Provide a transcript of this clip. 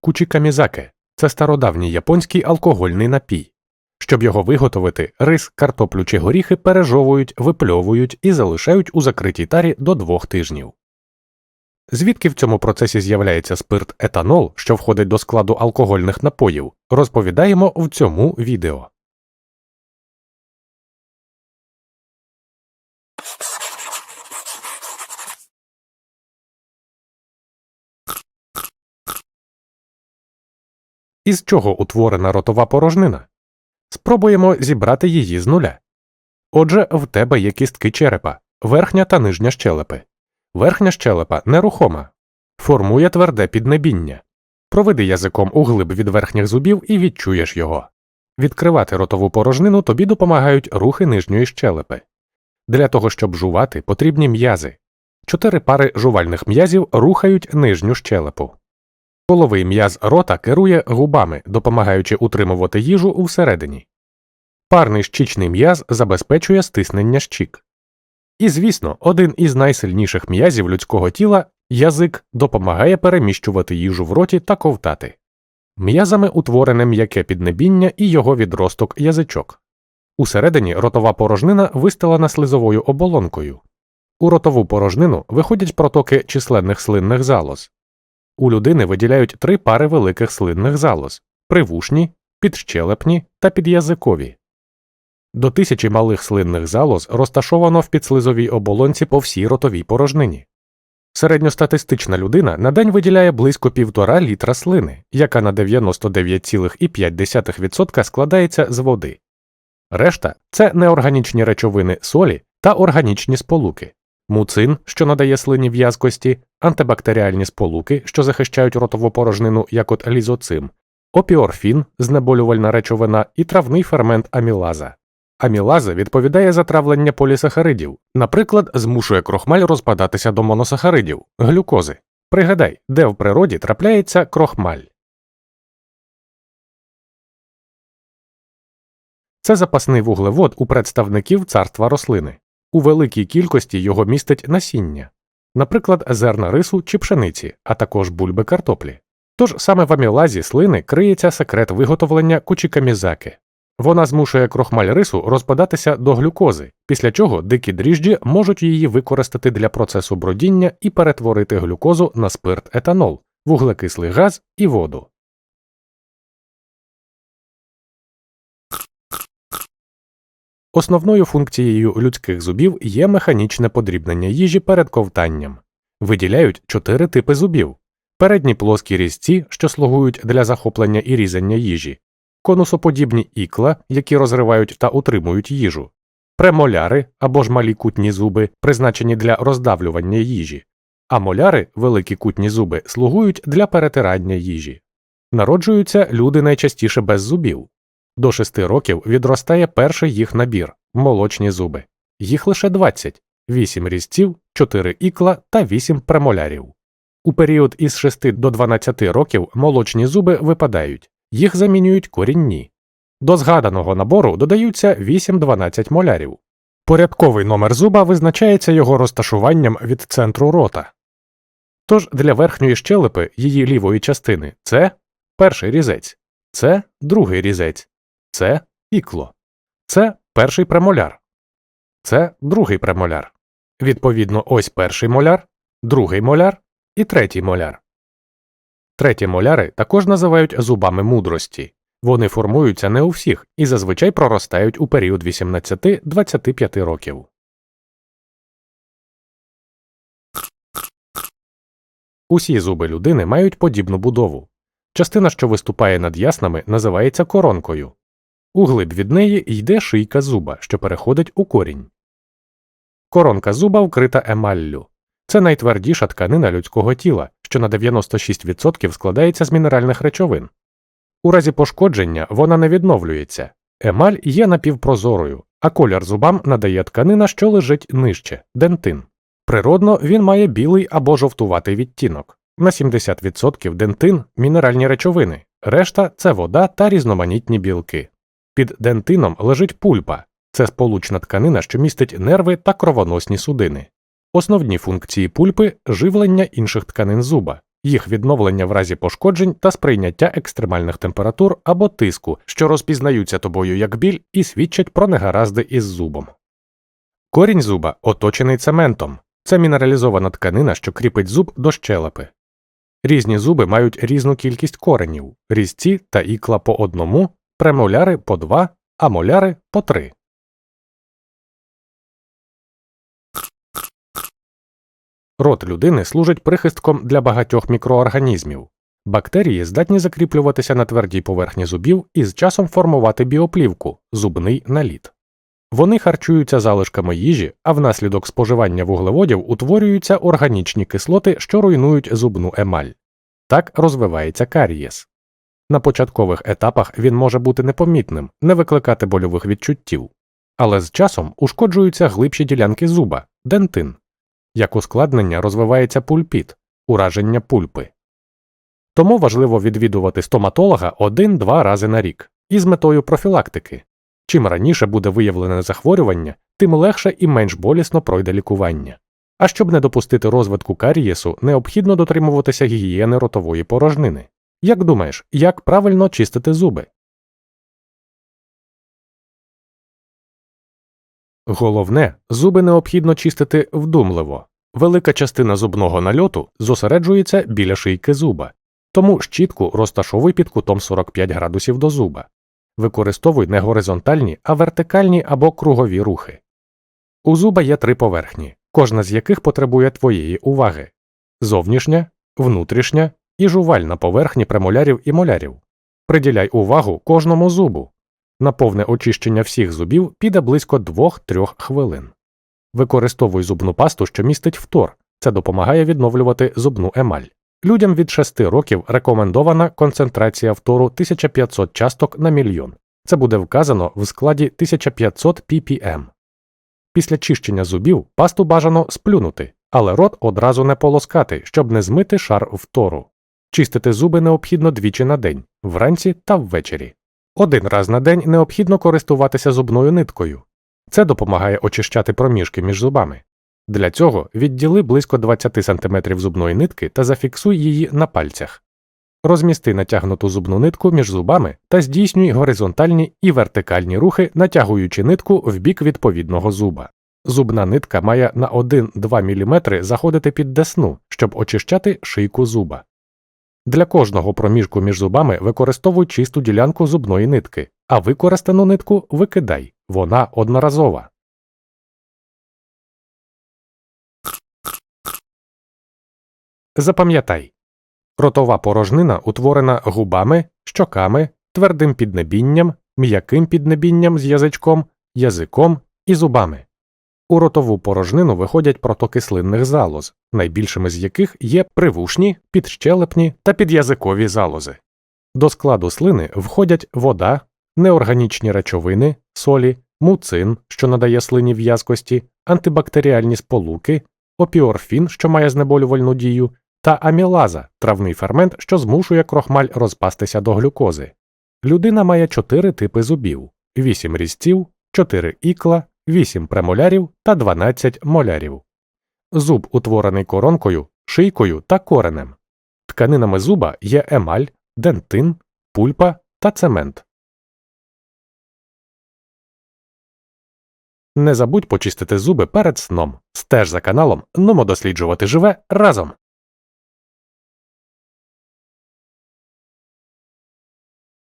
Кучікамізаке це стародавній японський алкогольний напій. Щоб його виготовити, рис, картоплю чи горіхи пережовують, випльовують і залишають у закритій тарі до двох тижнів. Звідки в цьому процесі з'являється спирт етанол, що входить до складу алкогольних напоїв, розповідаємо в цьому відео. Із чого утворена ротова порожнина? Спробуємо зібрати її з нуля. Отже, в тебе є кістки черепа, верхня та нижня щелепи. Верхня щелепа нерухома, формує тверде піднебіння. Проведи язиком у глиб від верхніх зубів і відчуєш його. Відкривати ротову порожнину тобі допомагають рухи нижньої щелепи. Для того, щоб жувати, потрібні м'язи. Чотири пари жувальних м'язів рухають нижню щелепу. Половий м'яз рота керує губами, допомагаючи утримувати їжу всередині. Парний щічний м'яз забезпечує стиснення щік. І, звісно, один із найсильніших м'язів людського тіла язик допомагає переміщувати їжу в роті та ковтати. М'язами утворене м'яке піднебіння і його відросток язичок. Усередині ротова порожнина вистелена слизовою оболонкою. У ротову порожнину виходять протоки численних слинних залоз. У людини виділяють три пари великих слинних залоз привушні, підщелепні та підязикові. До тисячі малих слинних залоз розташовано в підслизовій оболонці по всій ротовій порожнині. Середньостатистична людина на день виділяє близько півтора літра слини, яка на 99,5% складається з води. Решта це неорганічні речовини солі та органічні сполуки, муцин, що надає слині в'язкості, антибактеріальні сполуки, що захищають ротову порожнину, як от лізоцим, опіорфін, знеболювальна речовина і травний фермент амілаза. Амілаза відповідає за травлення полісахаридів, наприклад, змушує крохмаль розпадатися до моносахаридів, глюкози. Пригадай, де в природі трапляється крохмаль. Це запасний вуглевод у представників царства рослини. У великій кількості його містить насіння, наприклад, зерна рису чи пшениці, а також бульби картоплі. Тож саме в амілазі слини криється секрет виготовлення кучікамізаки. Вона змушує крохмаль рису розпадатися до глюкози, після чого дикі дріжджі можуть її використати для процесу бродіння і перетворити глюкозу на спирт етанол, вуглекислий газ і воду. Основною функцією людських зубів є механічне подрібнення їжі перед ковтанням. Виділяють чотири типи зубів передні плоскі різці, що слугують для захоплення і різання їжі, конусоподібні ікла, які розривають та утримують їжу, премоляри або ж малі кутні зуби, призначені для роздавлювання їжі, а моляри, великі кутні зуби, слугують для перетирання їжі. Народжуються люди найчастіше без зубів. До 6 років відростає перший їх набір молочні зуби. Їх лише 20, 8 різців, 4 ікла та 8 премолярів. У період із 6 до 12 років молочні зуби випадають, їх замінюють корінні. До згаданого набору додаються 8-12 молярів. Порядковий номер зуба визначається його розташуванням від центру рота. Тож для верхньої щелепи її лівої частини це перший різець, це другий різець, це ікло, це перший премоляр, це другий премоляр. Відповідно, ось перший моляр, другий моляр і третій моляр. Треті моляри також називають зубами мудрості. Вони формуються не у всіх і зазвичай проростають у період 18-25 років. Усі зуби людини мають подібну будову. Частина, що виступає над яснами, називається коронкою. Углиб від неї йде шийка зуба, що переходить у корінь. Коронка зуба вкрита емаллю. Це найтвердіша тканина людського тіла, що на 96% складається з мінеральних речовин. У разі пошкодження вона не відновлюється. Емаль є напівпрозорою, а колір зубам надає тканина, що лежить нижче дентин. Природно, він має білий або жовтуватий відтінок. На 70% дентин мінеральні речовини, решта це вода та різноманітні білки. Під дентином лежить пульпа це сполучна тканина, що містить нерви та кровоносні судини. Основні функції пульпи живлення інших тканин зуба, їх відновлення в разі пошкоджень та сприйняття екстремальних температур або тиску, що розпізнаються тобою як біль і свідчать про негаразди із зубом. Корінь зуба оточений цементом. Це мінералізована тканина, що кріпить зуб до щелепи. Різні зуби мають різну кількість коренів, різці та ікла по одному, премоляри по два, а моляри по три. Рот людини служить прихистком для багатьох мікроорганізмів. Бактерії здатні закріплюватися на твердій поверхні зубів і з часом формувати біоплівку зубний наліт. Вони харчуються залишками їжі, а внаслідок споживання вуглеводів утворюються органічні кислоти, що руйнують зубну емаль. Так розвивається карієс. На початкових етапах він може бути непомітним, не викликати больових відчуттів, але з часом ушкоджуються глибші ділянки зуба дентин. Як ускладнення розвивається пульпіт, ураження пульпи. Тому важливо відвідувати стоматолога один-два рази на рік із метою профілактики. Чим раніше буде виявлене захворювання, тим легше і менш болісно пройде лікування. А щоб не допустити розвитку карієсу, необхідно дотримуватися гігієни ротової порожнини. Як думаєш, як правильно чистити зуби? Головне, зуби необхідно чистити вдумливо. Велика частина зубного нальоту зосереджується біля шийки зуба, тому щітку розташовуй під кутом 45 градусів до зуба. Використовуй не горизонтальні, а вертикальні або кругові рухи. У зуба є три поверхні, кожна з яких потребує твоєї уваги зовнішня, внутрішня і жувальна поверхні премолярів і молярів. Приділяй увагу кожному зубу. На повне очищення всіх зубів піде близько 2-3 хвилин. Використовуй зубну пасту, що містить фтор. Це допомагає відновлювати зубну емаль. Людям від 6 років рекомендована концентрація фтору 1500 часток на мільйон. Це буде вказано в складі 1500 ppm. Після чищення зубів пасту бажано сплюнути, але рот одразу не полоскати, щоб не змити шар фтору. Чистити зуби необхідно двічі на день вранці та ввечері. Один раз на день необхідно користуватися зубною ниткою. Це допомагає очищати проміжки між зубами. Для цього відділи близько 20 см зубної нитки та зафіксуй її на пальцях. Розмісти натягнуту зубну нитку між зубами та здійснюй горизонтальні і вертикальні рухи, натягуючи нитку в бік відповідного зуба. Зубна нитка має на 1-2 мм заходити під десну, щоб очищати шийку зуба. Для кожного проміжку між зубами використовуй чисту ділянку зубної нитки, а використану нитку викидай вона одноразова. Запам'ятай ротова порожнина утворена губами, щоками, твердим піднебінням, м'яким піднебінням з язичком, язиком і зубами. У ротову порожнину виходять протоки слинних залоз, найбільшими з яких є привушні, підщелепні та підязикові залози. До складу слини входять вода, неорганічні речовини, солі, муцин, що надає слині в'язкості, антибактеріальні сполуки, опіорфін, що має знеболювальну дію, та амілаза травний фермент, що змушує крохмаль розпастися до глюкози. Людина має чотири типи зубів: 8 різців, 4 ікла, 8 премолярів та 12 молярів. Зуб утворений коронкою, шийкою та коренем. Тканинами зуба є емаль, дентин, пульпа та цемент. Не забудь почистити зуби перед сном. Стеж за каналом Нумо досліджувати живе разом.